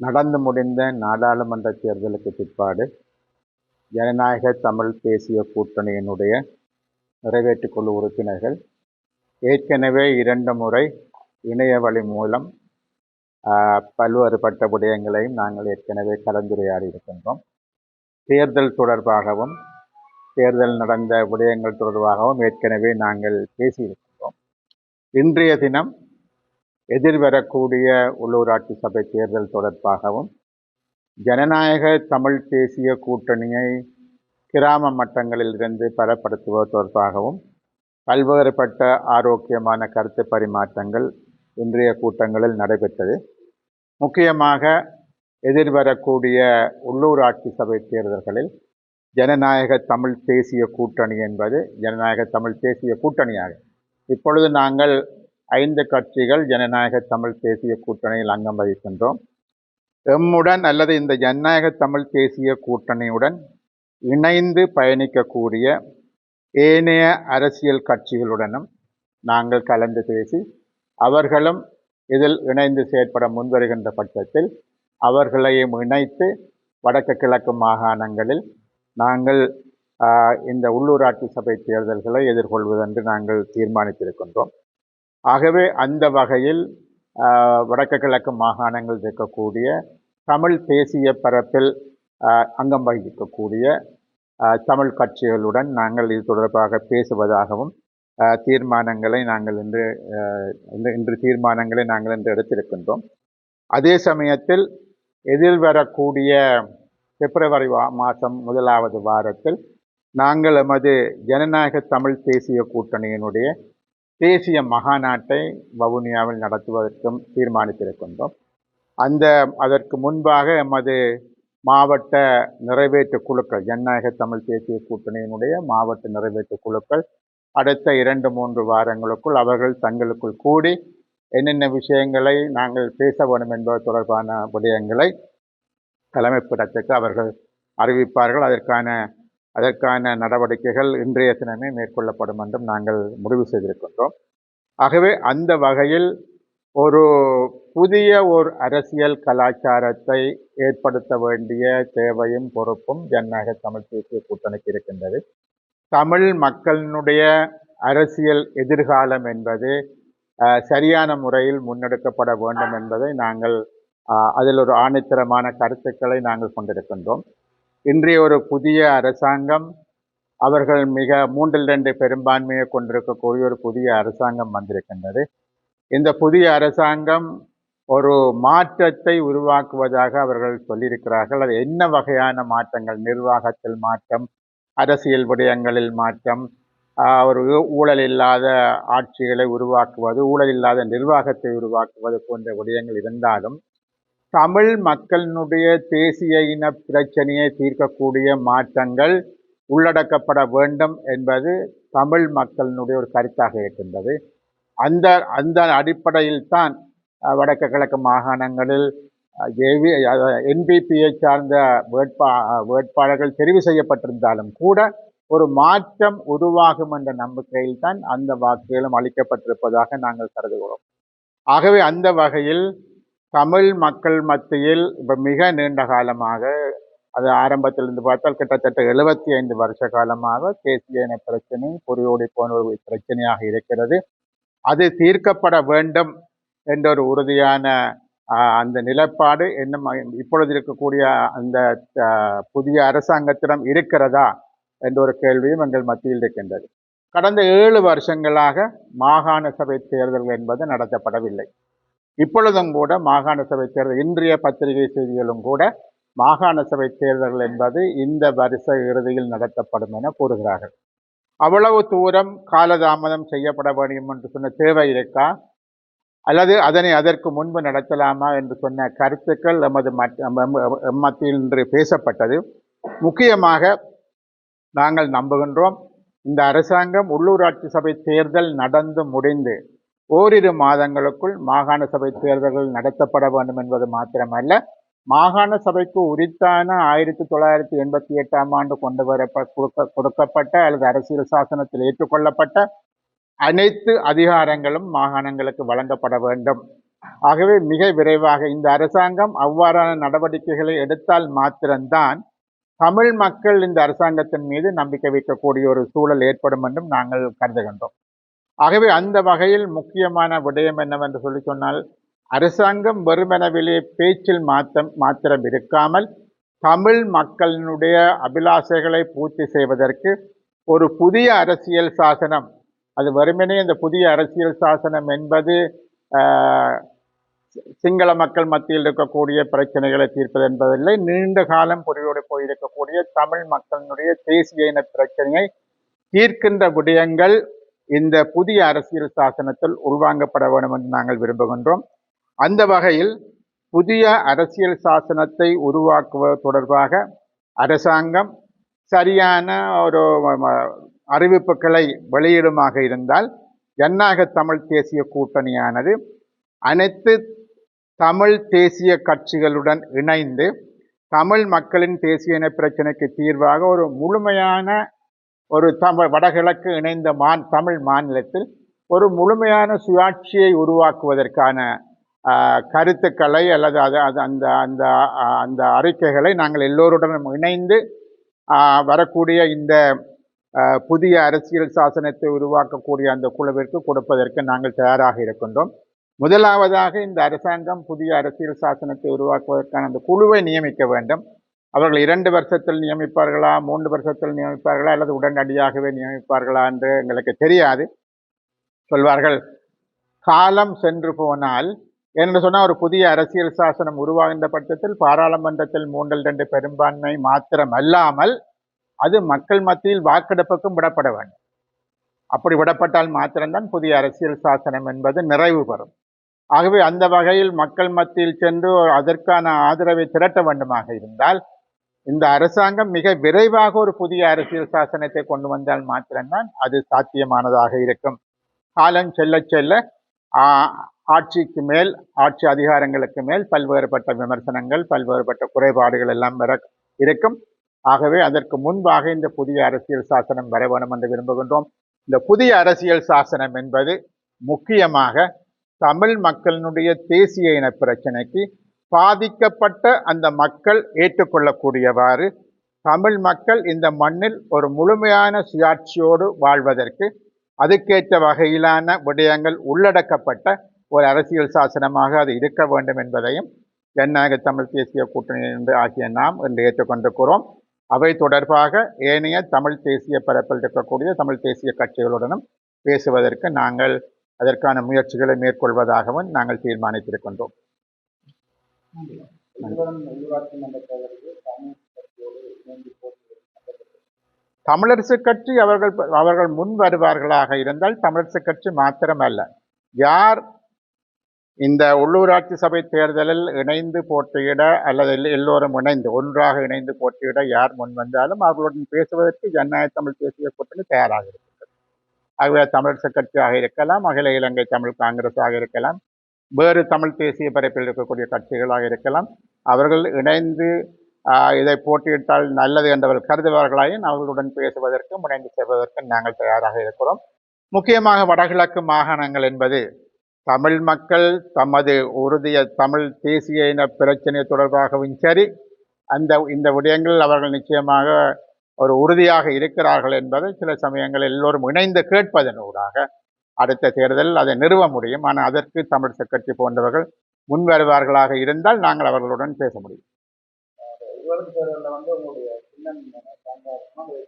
நடந்து முடிந்த நாடாளுமன்ற தேர்தலுக்கு பிற்பாடு ஜனநாயக தமிழ் தேசிய கூட்டணியினுடைய நிறைவேற்றுக்குழு உறுப்பினர்கள் ஏற்கனவே இரண்டு முறை இணைய வழி மூலம் பல்வேறுபட்ட விடயங்களையும் நாங்கள் ஏற்கனவே கலந்துரையாடி இருக்கின்றோம். தேர்தல் தொடர்பாகவும் தேர்தல் நடந்த விடயங்கள் தொடர்பாகவும் ஏற்கனவே நாங்கள் பேசியிருக்கின்றோம். இன்றைய தினம் எதிர்வரக்கூடிய உள்ளூராட்சி சபை தேர்தல் தொடர்பாகவும் ஜனநாயக தமிழ் தேசிய கூட்டணியை கிராம மட்டங்களில் இருந்து பலப்படுத்துவது தொடர்பாகவும் பல்வேறுபட்ட ஆரோக்கியமான கருத்து பரிமாற்றங்கள் இன்றைய கூட்டங்களில் நடைபெற்றது. முக்கியமாக எதிர்வரக்கூடிய உள்ளூராட்சி சபை தேர்தல்களில் ஜனநாயக தமிழ் தேசிய கூட்டணி என்பது ஜனநாயக தமிழ் தேசிய கூட்டணியாக. இப்பொழுது நாங்கள் ஐந்து கட்சிகள் ஜனநாயக தமிழ் தேசிய கூட்டணியில் அங்கம் வகிக்கின்றோம். எம்முடன் அல்லது இந்த ஜனநாயக தமிழ் தேசிய கூட்டணியுடன் இணைந்து பயணிக்கக்கூடிய ஏனைய அரசியல் கட்சிகளுடனும் நாங்கள் கலந்து பேசி அவர்களும் இதில் இணைந்து செயற்பட முன்வருகின்ற பட்சத்தில் அவர்களையும் இணைத்து வடக்கு கிழக்கு மாகாணங்களில் நாங்கள் இந்த உள்ளூராட்சி சபை தேர்தல்களை எதிர்கொள்வதென்று நாங்கள் தீர்மானித்திருக்கின்றோம். ஆகவே அந்த வகையில் வடக்கு கிழக்கு மாகாணங்கள் இருக்கக்கூடிய தமிழ் தேசிய பரப்பில் அங்கம் வகிக்கக்கூடிய தமிழ் கட்சிகளுடன் நாங்கள் இது தொடர்பாக பேசுவதாகவும் தீர்மானங்களை நாங்கள் இன்று இன்று தீர்மானங்களை நாங்கள் இன்று எடுத்திருக்கின்றோம். அதே சமயத்தில் எதிர்வரக்கூடிய பிப்ரவரி மாதம் முதலாவது வாரத்தில் நாங்கள் எமது ஜனநாயக தமிழ் தேசிய கூட்டணியினுடைய தேசிய மகாநாட்டை வவுனியாவில் நடத்துவதற்கும் தீர்மானித்திருக்கின்றோம். அந்த அதற்கு முன்பாக எமது மாவட்ட நிறைவேற்று குழுக்கள் ஜனநாயக தமிழ் தேசிய கூட்டணியினுடைய மாவட்ட நிறைவேற்று குழுக்கள் அடுத்த இரண்டு மூன்று வாரங்களுக்குள் அவர்கள் தங்களுக்குள் கூடி என்னென்ன விஷயங்களை நாங்கள் பேச வேண்டும் என்பது தொடர்பான விடயங்களை தலைமைப்பிடத்துக்கு அவர்கள் அறிவிப்பார்கள். அதற்கான அதற்கான நடவடிக்கைகள் இன்றைய தினமே மேற்கொள்ளப்படும் என்றும் நாங்கள் முடிவு செய்திருக்கின்றோம். ஆகவே அந்த வகையில் ஒரு புதிய ஒரு அரசியல் கலாச்சாரத்தை ஏற்படுத்த வேண்டிய தேவையும் பொறுப்பும் ஜனநாயக தமிழ் தேசிய கூட்டணிக்கு இருக்கின்றது. தமிழ் மக்களினுடைய அரசியல் எதிர்காலம் என்பது சரியான முறையில் முன்னெடுக்கப்பட வேண்டும் என்பதை நாங்கள் அதில் ஒரு ஆணித்தரமான கருத்துக்களை நாங்கள் கொண்டிருக்கின்றோம். இன்றைய ஒரு புதிய அரசாங்கம் அவர்கள் மிக மூன்றில் ரெண்டு பெரும்பான்மையை கொண்டிருக்கக்கூடிய ஒரு புதிய அரசாங்கம் வந்திருக்கின்றது. இந்த புதிய அரசாங்கம் ஒரு மாற்றத்தை உருவாக்குவதாக அவர்கள் சொல்லியிருக்கிறார்கள். அது என்ன வகையான மாற்றங்கள்? நிர்வாகத்தில் மாற்றம் அரசியல் விடயங்களில் மாற்றம் ஒரு ஊழல் இல்லாத ஆட்சிகளை உருவாக்குவது ஊழல் இல்லாத நிர்வாகத்தை உருவாக்குவது போன்ற விடயங்கள் இருந்தாலும் தமிழ் மக்களினுடைய தேசிய இன பிரச்சனையை தீர்க்கக்கூடிய மாற்றங்கள் உள்ளடக்கப்பட வேண்டும் என்பது தமிழ் மக்களினுடைய ஒரு கருத்தாக இருக்கின்றது. அந்த அந்த அடிப்படையில் தான் வடக்கு கிழக்கு மாகாணங்களில் ஏவி என்பிபியை சார்ந்த வேட்பா வேட்பாளர்கள் தெரிவு செய்யப்பட்டிருந்தாலும் கூட ஒரு மாற்றம் உருவாகும் என்ற நம்பிக்கையில் தான் அந்த வாக்குகளும் அளிக்கப்பட்டிருப்பதாக நாங்கள் கருதுகிறோம். ஆகவே அந்த வகையில் தமிழ் மக்கள் மத்தியில் இப்போ மிக நீண்ட காலமாக அது ஆரம்பத்திலிருந்து பார்த்தால் கிட்டத்தட்ட எழுபத்தி ஐந்து வருஷ காலமாக தேசிய இன பிரச்சனை பொறியோடி போன்ற ஒரு பிரச்சனையாக இருக்கிறது. அது தீர்க்கப்பட வேண்டும் என்ற ஒரு உறுதியான அந்த நிலப்பாடு இன்னும் இப்பொழுது இருக்கக்கூடிய அந்த புதிய அரசாங்கத்திடம் இருக்கிறதா என்ற ஒரு கேள்வியும் எங்கள் மத்தியில் இருக்கின்றது. கடந்த ஏழு வருஷங்களாக மாகாண சபை தேர்தல்கள் என்பது நடத்தப்படவில்லை. இப்பொழுதும் கூட மாகாண சபை தேர்தல் இன்றைய பத்திரிகை செய்திகளும் கூட மாகாண சபை தேர்தல்கள் என்பது இந்த வருஷ இறுதியில் நடத்தப்படும் என கூறுகிறார்கள். அவ்வளவு தூரம் காலதாமதம் செய்யப்பட வேண்டும் என்று சொன்ன தேவை இருக்கா? அல்லது அதனை அதற்கு முன்பு நடத்தலாமா என்று சொன்ன கருத்துக்கள் எமது மத்தியில் இன்று பேசப்பட்டது. முக்கியமாக நாங்கள் நம்புகின்றோம் இந்த அரசாங்கம் உள்ளூராட்சி சபை தேர்தல் நடந்து முடிந்து ஓரிரு மாதங்களுக்குள் மாகாண சபை தேர்தல்கள் நடத்தப்பட வேண்டும் என்பது மாத்திரமல்ல. மாகாண சபைக்கு உரித்தான ஆயிரத்தி தொள்ளாயிரத்தி எண்பத்தி எட்டாம் ஆண்டு கொண்டு வர கொடுக்க கொடுக்கப்பட்ட அல்லது அரசியல் சாசனத்தில் ஏற்றுக்கொள்ளப்பட்ட அனைத்து அதிகாரங்களும் மாகாணங்களுக்கு வழங்கப்பட வேண்டும். ஆகவே மிக விரைவாக இந்த அரசாங்கம் அவ்வாறான நடவடிக்கைகளை எடுத்தால் மாத்திரம்தான் தமிழ் மக்கள் இந்த அரசாங்கத்தின் மீது நம்பிக்கை வைக்கக்கூடிய ஒரு சூழல் ஏற்படும் என்றும் நாங்கள் கருதுகின்றோம். ஆகவே அந்த வகையில் முக்கியமான விடயம் என்னவென்று சொல்லி சொன்னால் அரசாங்கம் வெறுமெனவிலே பேச்சில் மாத்தம் மாத்திரம் இருக்காமல் தமிழ் மக்களினுடைய அபிலாஷைகளை பூர்த்தி செய்வதற்கு ஒரு புதிய அரசியல் சாசனம் அது வெறுமனே இந்த புதிய அரசியல் சாசனம் என்பது சிங்கள மக்கள் மத்தியில் இருக்கக்கூடிய பிரச்சனைகளை தீர்ப்பது என்பதில்லை. நீண்ட காலம் பொறியோடு போயிருக்கக்கூடிய தமிழ் மக்களினுடைய தேசிய இன பிரச்சனையை தீர்க்கின்ற விடயங்கள் இந்த புதிய அரசியல் சாசனத்தில் உள்வாங்கப்பட வேண்டும் என்று நாங்கள் விரும்புகின்றோம். அந்த வகையில் புதிய அரசியல் சாசனத்தை உருவாக்குவது தொடர்பாக அரசாங்கம் சரியான ஒரு அறிவிப்புகளை வெளியிடுமாக இருந்தால் ஜனநாயக தமிழ் தேசிய கூட்டணியானது அனைத்து தமிழ் தேசிய கட்சிகளுடன் இணைந்து தமிழ் மக்களின் தேசிய இன பிரச்சனைக்கு தீர்வாக ஒரு முழுமையான ஒரு தமிழ் வடகிழக்கு இணைந்த மான் தமிழ் மாநிலத்தில் ஒரு முழுமையான சுயாட்சியை உருவாக்குவதற்கான கருத்துக்களை அல்லது அது அது அந்த அந்த அந்த அறிக்கைகளை நாங்கள் எல்லோருடனும் இணைந்து வரக்கூடிய இந்த புதிய அரசியல் சாசனத்தை உருவாக்கக்கூடிய அந்த குழுவிற்கு கொடுப்பதற்கு நாங்கள் தயாராக இருக்கின்றோம். முதலாவதாக இந்த அரசாங்கம் புதிய அரசியல் சாசனத்தை உருவாக்குவதற்கான அந்த குழுவை நியமிக்க வேண்டும். அவர்கள் இரண்டு வருஷத்தில் நியமிப்பார்களா மூன்று வருஷத்தில் நியமிப்பார்களா அல்லது உடனடியாகவே நியமிப்பார்களா என்று எங்களுக்கு தெரியாது. சொல்வார்கள் காலம் சென்று போனால் என்று சொன்னால் ஒரு புதிய அரசியல் சாசனம் உருவாகின்ற பட்சத்தில் பாராளுமன்றத்தில் மூன்றில் ரெண்டு பெரும்பான்மை மாத்திரம் அல்லாமல் அது மக்கள் மத்தியில் வாக்கெடுப்புக்கும் விடப்பட வேண்டும். அப்படி விடப்பட்டால் மாத்திரம்தான் புதிய அரசியல் சாசனம் என்பது நிறைவு பெறும். ஆகவே அந்த வகையில் மக்கள் மத்தியில் சென்று அதற்கான ஆதரவை திரட்ட வேண்டுமாக இருந்தால் இந்த அரசாங்கம் மிக விரைவாக ஒரு புதிய அரசியல் சாசனத்தை கொண்டு வந்தால் மாத்திரம்தான் அது சாத்தியமானதாக இருக்கும். காலம் செல்ல செல்ல ஆட்சிக்கு மேல் ஆட்சி அதிகாரங்களுக்கு மேல் பல்வேறுபட்ட விமர்சனங்கள் பல்வேறுபட்ட குறைபாடுகள் எல்லாம் வர இருக்கும். ஆகவே அதற்கு முன்பாக இந்த புதிய அரசியல் சாசனம் வர வேண்டும் என்று விரும்புகின்றோம். இந்த புதிய அரசியல் சாசனம் என்பது முக்கியமாக தமிழ் மக்களினுடைய தேசிய இன பிரச்சனைக்கு பாதிக்கப்பட்ட அந்த மக்கள் ஏற்றுக்கொள்ளக்கூடியவாறு தமிழ் மக்கள் இந்த மண்ணில் ஒரு முழுமையான சுயாட்சியோடு வாழ்வதற்கு அதுக்கேற்ற வகையிலான விடயங்கள் உள்ளடக்கப்பட்ட ஒரு அரசியல் சாசனமாக அது இருக்க வேண்டும் என்பதையும் ஜனநாயக தமிழ் தேசிய கூட்டணி ஆகிய நாம் இன்று ஏற்றுக்கொண்டிருக்கிறோம். அவை தொடர்பாக ஏனைய தமிழ் தேசிய பரப்பில் இருக்கக்கூடிய தமிழ் தேசிய கட்சிகளுடனும் பேசுவதற்கு நாங்கள் அதற்கான முயற்சிகளை மேற்கொள்வதாகவும் நாங்கள் தீர்மானித்திருக்கின்றோம் உள்ளூராட்சி மன்ற தேர்தலில் தமிழ் கட்சியோடு இணைந்து போட்டியிடும் தமிழரசு கட்சி அவர்கள் அவர்கள் முன் வருவார்களாக இருந்தால் தமிழரசு கட்சி மாத்திரமல்ல. யார் இந்த உள்ளூராட்சி சபை தேர்தலில் இணைந்து போட்டியிட அல்லது எல்லோரும் இணைந்து ஒன்றாக இணைந்து போட்டியிட யார் முன் வந்தாலும் அவர்களுடன் பேசுவதற்கு ஜனநாயக தமிழ் தேசிய கூட்டணி தயாராக இருக்கிறது ஆகவே தமிழரசு கட்சியாக இருக்கலாம் அகில இலங்கை தமிழ் காங்கிரஸாக இருக்கலாம் வேறு தமிழ் தேசிய பரப்பில் இருக்கக்கூடிய கட்சிகளாக இருக்கலாம். அவர்கள் இணைந்து இதை போட்டியிட்டால் நல்லது என்றவர்கள் கருதுவார்களாயின் அவர்களுடன் பேசுவதற்கும் இணைந்து செல்வதற்கும் நாங்கள் தயாராக இருக்கிறோம். முக்கியமாக வடகிழக்கு மாகாணங்கள் என்பது தமிழ் மக்கள் தமது உறுதிய தமிழ் தேசிய இன பிரச்சனை தொடர்பாகவும் சரி அந்த இந்த விடயங்களில் அவர்கள் நிச்சயமாக ஒரு உறுதியாக இருக்கிறார்கள் என்பதை சில சமயங்கள் எல்லோரும் இணைந்து கேட்பதனூடாக அடுத்த தேர்தல் அதை நிறுவ முடியும். ஆனால் அதற்கு தமிழ் கட்சி போன்றவர்கள் முன் வருவார்களாக இருந்தால் நாங்கள் அவர்களுடன் பேச முடியும். உள்ளூராட்சி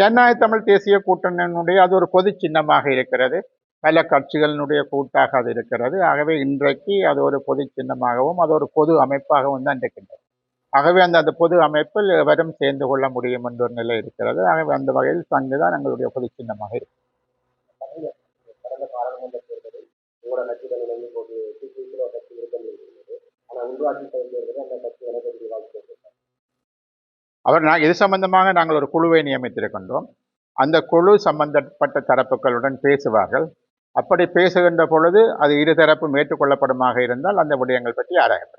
ஜனநாயக தமிழ் தேசிய கூட்டணியினுடைய அது ஒரு பொது சின்னமாக இருக்கிறது. பல கட்சிகளினுடைய கூட்டாக அது இருக்கிறது. ஆகவே இன்றைக்கு அது ஒரு பொது சின்னமாகவும் அது ஒரு பொது அமைப்பாகவும் தான் இருக்கின்றது. ஆகவே அந்த அந்த பொது அமைப்பில் எவரும் சேர்ந்து கொள்ள முடியும் என்ற ஒரு நிலை இருக்கிறது. ஆகவே அந்த வகையில் சங்கு தான் எங்களுடைய பொது சின்னமாக இருக்கு. கடந்த பாராளுமன்ற தேர்தலில் உங்களோட கட்சிகள் இணைந்து போட்டி டிபிசியில் ஒரு கட்சி விருப்பம் இருக்கிறது ஆனால் உள்ளூராட்சி சபை தேர்தலில் அந்த கட்சி எனக்கு வாய்ப்பு அவர் நான் இது சம்பந்தமாக நாங்கள் ஒரு குழுவை நியமித்திருக்கின்றோம். அந்த குழு சம்பந்தப்பட்ட தரப்புகளுடன் பேசுவார்கள். அப்படி பேசுகின்ற பொழுது அது இருதரப்பும் ஏற்றுக்கொள்ளப்படுமாக இருந்தால் அந்த விடயங்கள் பற்றி ஆராயப்படும்